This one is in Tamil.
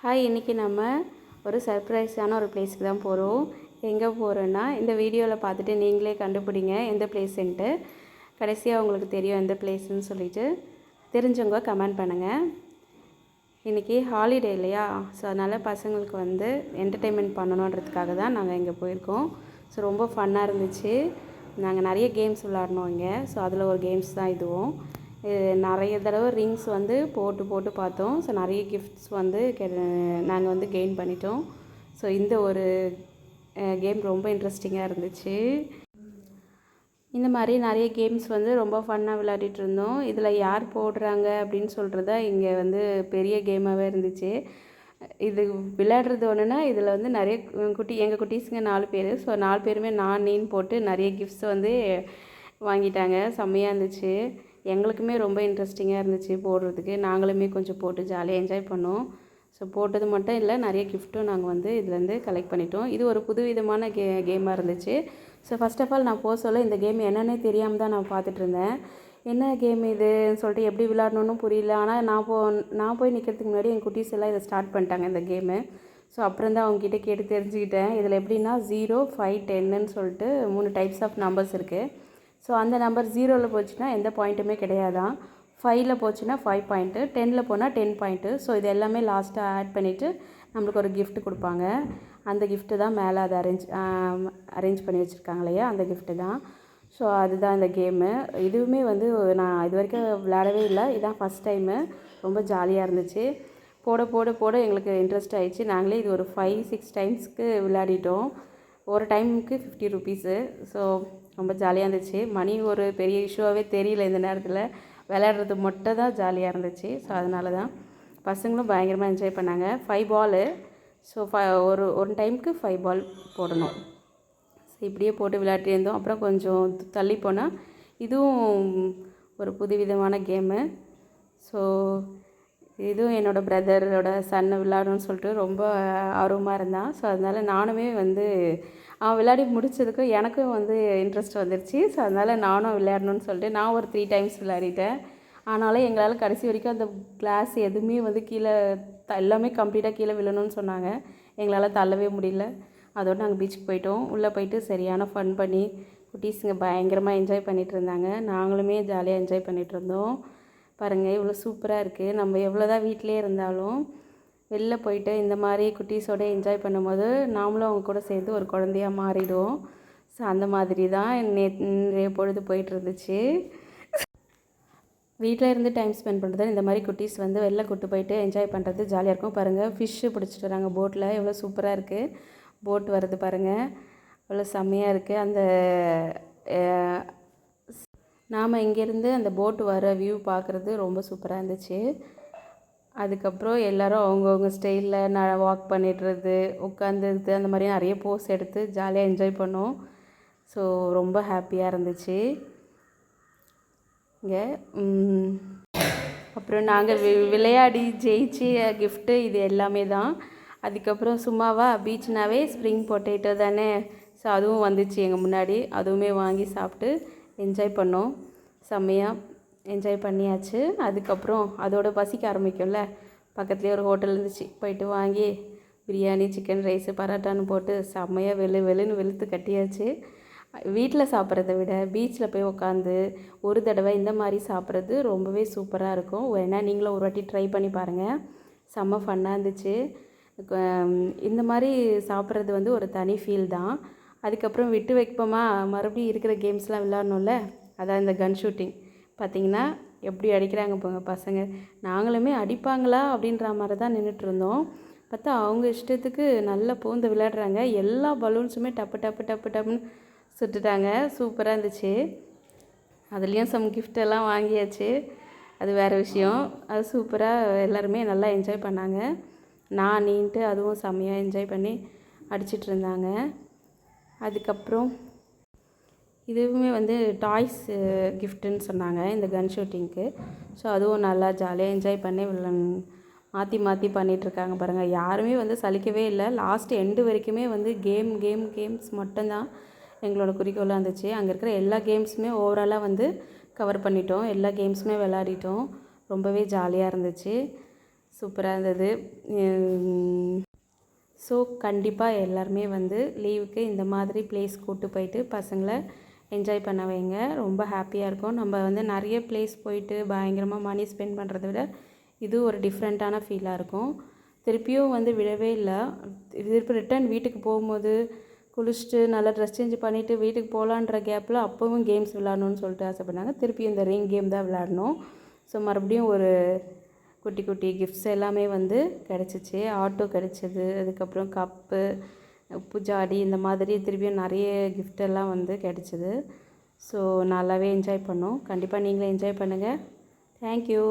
ஹாய் இன்றைக்கி நம்ம ஒரு சர்ப்ரைஸான ஒரு பிளேஸ்க்கு தான் போகிறோம் எங்கே போகிறோன்னா இந்த வீடியோவில் பார்த்துட்டு நீங்களே கண்டுபிடிங்க எந்த பிளேஸுன்ட்டு கடைசியாக உங்களுக்கு தெரியும் எந்த பிளேஸ்ன்னு சொல்லிட்டு. தெரிஞ்சவங்க கமெண்ட் பண்ணுங்கள் இன்றைக்கி ஹாலிடே இல்லையா? ஸோ அதனால் பசங்களுக்கு வந்து என்டர்டெயின்மெண்ட் பண்ணணுன்றதுக்காக தான் நாங்கள் இங்கே போயிருக்கோம். ஸோ ரொம்ப ஃபன்னாக இருந்துச்சு. நாங்கள் நிறைய கேம்ஸ் விளாட்னோம் இங்கே. ஸோ அதில் ஒரு கேம்ஸ் தான் இதுவும். நிறைய தடவை ரிங்ஸ் வந்து போட்டு போட்டு பார்த்தோம். ஸோ நிறைய கிஃப்ட்ஸ் வந்து நாங்கள் வந்து கெயின் பண்ணிட்டோம். ஸோ இந்த ஒரு கேம் ரொம்ப இன்ட்ரெஸ்டிங்காக இருந்துச்சு. இந்த மாதிரி நிறைய கேம்ஸ் வந்து ரொம்ப ஃபன்னாக விளையாடிட்டு இருந்தோம். இதில் யார் போடுறாங்க அப்படின்னு சொல்கிறது தான் இங்கே வந்து பெரிய கேமாகவே இருந்துச்சு. இது விளையாடுறது ஒன்றுனா இதில் வந்து நிறைய குட்டி எங்கள் குட்டீஸுங்க நாலு பேர். ஸோ நாலு பேருமே நான் நீன்னு போட்டு நிறைய கிஃப்ட்ஸ் வந்து வாங்கிட்டாங்க. செம்மையாக இருந்துச்சு. எங்களுக்குமே ரொம்ப இன்ட்ரெஸ்டிங்காக இருந்துச்சு போடுறதுக்கு. நாங்களுமே கொஞ்சம் போட்டு ஜாலியாக என்ஜாய் பண்ணோம். ஸோ போட்டது மட்டும் இல்லை நிறைய கிஃப்ட்டும் நாங்கள் வந்து இதுலேருந்து கலெக்ட் பண்ணிட்டோம். இது ஒரு புதுவிதமான கே கேமாக இருந்துச்சு. ஸோ ஃபஸ்ட் ஆஃப் ஆல் நான் போக சொல்ல இந்த கேம் என்னென்னே தெரியாமல் தான் நான் பார்த்துட்டு இருந்தேன். என்ன கேம் இதுன்னு சொல்லிட்டு எப்படி விளாடணுன்னு புரியல. ஆனால் நான் போ நான் போய் நிற்கிறதுக்கு முன்னாடி என் குட்டீஸ் எல்லாம் இதை ஸ்டார்ட் பண்ணிட்டாங்க இந்த கேமு ஸோ அப்புறம் தான் அவங்ககிட்ட கேட்டு தெரிஞ்சுக்கிட்டேன். இதில் எப்படின்னா ஜீரோ ஃபைவ் டென்னுன்னு சொல்லிட்டு மூணு டைப்ஸ் ஆஃப் நம்பர்ஸ் இருக்குது ஸோ அந்த நம்பர் ஜீரோவில் போச்சுன்னா எந்த பாயிண்ட்டுமே கிடையாதான். ஃபைவ்ல போச்சுன்னா ஃபைவ் பாயிண்ட்டு டெனில் போனால் டென் பாயிண்ட்டு ஸோ இது எல்லாமே லாஸ்ட்டாக ஆட் பண்ணிவிட்டு நம்மளுக்கு ஒரு கிஃப்ட் கொடுப்பாங்க. அந்த கிஃப்ட்டு தான் மேலே அதை அரேஞ்ச் அரேஞ்ச் பண்ணி வச்சுருக்காங்க இல்லையா? அந்த கிஃப்ட்டு தான். ஸோ அதுதான் இந்த கேமு இதுவுமே வந்து நான் இது வரைக்கும் விளையாடவே இல்லை. இதுதான் ஃபஸ்ட் டைமு ரொம்ப ஜாலியாக இருந்துச்சு. போட போட போட எங்களுக்கு இன்ட்ரெஸ்ட் ஆயிடுச்சு. நாங்களே இது ஒரு ஃபைவ் சிக்ஸ் டைம்ஸ்க்கு விளையாடிட்டோம். ஒரு டைமுக்கு ஃபிஃப்டி ருபீஸு ஸோ ரொம்ப ஜாலியாக இருந்துச்சு. மணி ஒரு பெரிய இஷ்யூவாகவே தெரியல இந்த நேரத்தில். விளையாடுறது மட்டும் தான் ஜாலியாக இருந்துச்சு. ஸோ அதனால தான் பசங்களும் பயங்கரமாக என்ஜாய் பண்ணாங்க. ஃபைவ் பாலு ஸோ ஃபை ஒரு ஒரு டைமுக்கு ஃபைவ் பால் போடணும். ஸோ இப்படியே போட்டு விளையாட்டு இருந்தோம். அப்புறம் கொஞ்சம் தள்ளி போனால் இதுவும் ஒரு புதுவிதமான கேமு ஸோ இதுவும் என்னோடய பிரதரோட சன்னு விளாடணும்னு சொல்லிட்டு ரொம்ப ஆர்வமாக இருந்தான். ஸோ அதனால் நானுமே வந்து அவன் விளையாடி முடித்ததுக்கு எனக்கும் வந்து இன்ட்ரெஸ்ட் வந்துருச்சு. ஸோ அதனால் நானும் விளையாடணும்னு சொல்லிட்டு நான் ஒரு த்ரீ டைம்ஸ் விளையாடிட்டேன். ஆனாலும் எங்களால் கடைசி வரைக்கும் அந்த கிளாஸ் எதுவுமே வந்து கீழே த எல்லாமே கம்ப்ளீட்டாக கீழே விழணும்னு சொன்னாங்க. எங்களால் தள்ளவே முடியல. அதோடு நாங்கள் பீச்சுக்கு போயிட்டோம். உள்ளே போயிட்டு சரியான ஃபன் பண்ணி குட்டீஸுங்க பயங்கரமாக என்ஜாய் பண்ணிகிட்டு இருந்தாங்க. நாங்களுமே ஜாலியாக என்ஜாய் பண்ணிகிட்டு இருந்தோம். பாருங்கள் இவ்வளோ சூப்பராக இருக்குது நம்ம எவ்வளோ தான் வீட்டிலே இருந்தாலும் வெளில போயிட்டு இந்த மாதிரி குட்டீஸோட என்ஜாய் பண்ணும்போது நாமளும் அவங்க கூட சேர்ந்து ஒரு குழந்தையா மாறிடுவோம். ஸோ அந்த மாதிரி தான் நே நிறைய பொழுது போயிட்டு இருந்துச்சு வீட்டில் இருந்து டைம் ஸ்பெண்ட் பண்ணுறது இந்த மாதிரி குட்டீஸ் வந்து வெளில கூட்டு போயிட்டு என்ஜாய் பண்ணுறது ஜாலியாக இருக்கும். பாருங்கள் ஃபிஷ்ஷு பிடிச்சிட்டு வராங்க போட்டில் எவ்வளோ சூப்பராக இருக்குது போட் வருது பாருங்கள் எவ்வளோ செம்மையாக இருக்குது அந்த நாம் இங்கேருந்து அந்த போட் வர வியூ பார்க்குறது ரொம்ப சூப்பராக இருந்துச்சு. அதுக்கப்புறம் எல்லோரும் அவங்கவுங்க ஸ்டைலில் நான் வாக் பண்ணிடுறது உட்காந்துருது அந்த மாதிரி நிறைய போஸ் எடுத்து ஜாலியாக என்ஜாய் பண்ணோம். ஸோ ரொம்ப ஹாப்பியாக இருந்துச்சு. இங்கே அப்புறம் நாங்கள் வி விளையாடி ஜெயிச்சு கிஃப்ட்டு இது எல்லாமே தான். அதுக்கப்புறம் சும்மாவா பீச்னாவே ஸ்ப்ரிங் பொட்டேட்டோ தானே. ஸோ அதுவும் வந்துச்சு எங்கள் முன்னாடி. அதுவுமே வாங்கி சாப்பிட்டு என்ஜாய் பண்ணோம். செம்மையாக என்ஜாய் பண்ணியாச்சு. அதுக்கப்புறம் அதோட பசிக்க ஆரம்பிக்கும்ல. பக்கத்துலேயே ஒரு ஹோட்டல் இருந்துச்சு. போயிட்டு வாங்கி பிரியாணி சிக்கன் ரைஸு பரோட்டான்னு போட்டு செம்மையாக வெளு வெளுன்னு வெளுத்து கட்டியாச்சு. வீட்டில் சாப்பிட்றத விட பீச்சில் போய் உட்காந்து ஒரு தடவை இந்த மாதிரி சாப்பிட்றது ரொம்பவே சூப்பராக இருக்கும். ஏன்னா நீங்களும் ஒரு வாட்டி ட்ரை பண்ணி பாருங்கள் செம்ம ஃபன்னாக இருந்துச்சு. இந்த மாதிரி சாப்பிட்றது வந்து ஒரு தனி ஃபீல் தான். அதுக்கப்புறம் விட்டு வைப்போமா? மறுபடியும் இருக்கிற கேம்ஸ்லாம் விளாட்ணும்ல? அதான் இந்த கன் ஷூட்டிங் பார்த்தீங்கன்னா எப்படி அடிக்கிறாங்க போங்க பசங்க. நாங்களுமே அடிப்பாங்களா? அப்படின்ற மாதிரி தான் நின்றுட்டு இருந்தோம் பார்த்தா அவங்க இஷ்டத்துக்கு நல்லா பூந்து விளையாடுறாங்க. எல்லா பலூன்ஸுமே டப்பு டப்பு டப்பு டப்புன்னு சுட்டுட்டாங்க. சூப்பராக இருந்துச்சு. அதுலேயும் சம் கிஃப்டெல்லாம் வாங்கியாச்சு. அது வேறு விஷயம். அது சூப்பராக எல்லாருமே நல்லா என்ஜாய் பண்ணாங்க. நான் நீன்ட்டு அதுவும் செம்மையாக என்ஜாய் பண்ணி அடிச்சிட்டு இருந்தாங்க. அதுக்கப்புறம் இதுவுமே வந்து டாய்ஸ் கிஃப்ட்டுன்னு சொன்னாங்க இந்த கன் ஷூட்டிங்க்கு ஸோ அதுவும் நல்லா ஜாலியாக என்ஜாய் பண்ணி விள மாற்றி மாற்றி பண்ணிகிட்ருக்காங்க பாருங்கள் யாருமே வந்து சலிக்கவே இல்லை. லாஸ்ட் எண்டு வரைக்குமே வந்து கேம் கேம் கேம்ஸ் மட்டும்தான் எங்களோட குறிக்கோளாக இருந்துச்சு. அங்கே இருக்கிற எல்லா கேம்ஸுமே ஓவராலாக வந்து கவர் பண்ணிட்டோம். எல்லா கேம்ஸுமே விளாடிட்டோம் ரொம்பவே ஜாலியாக இருந்துச்சு. சூப்பராக இருந்தது. ஸோ கண்டிப்பாக எல்லாருமே வந்து லீவுக்கு இந்த மாதிரி பிளேஸ் கூப்பிட்டு போயிட்டு பசங்களை என்ஜாய் பண்ண வைங்க. ரொம்ப ஹாப்பியாக இருக்கும். நம்ம வந்து நிறைய பிளேஸ் போயிட்டு பயங்கரமாக மணி ஸ்பெண்ட் பண்ணுறத விட இது ஒரு டிஃப்ரெண்ட்டான ஃபீலாக இருக்கும். திருப்பியும் வந்து விடவே இல்லை. திருப்பி ரிட்டர்ன் வீட்டுக்கு போகும்போது குளிச்சுட்டு நல்லா ட்ரெஸ் சேஞ்ச் பண்ணிவிட்டு வீட்டுக்கு போகலான்ற கேப்பில் அப்போவும் கேம்ஸ் விளாடணுன்னு சொல்லிட்டு ஆசைப்பட்டாங்க. திருப்பி இந்த ரிங் கேம் தான் விளாடணும் ஸோ மறுபடியும் ஒரு குட்டி குட்டி கிஃப்ட்ஸ் எல்லாமே வந்து கிடச்சிச்சு. ஆட்டோ கிடச்சிது. அதுக்கப்புறம் கப்பு உப்பு ஜாடி இந்த மாதிரி திருப்பியும் நிறைய கிஃப்ட் எல்லாம் வந்து கிடச்சிது. ஸோ நல்லாவே என்ஜாய் பண்ணோம். கண்டிப்பாக நீங்களும் என்ஜாய் பண்ணுங்கள் தேங்க்யூ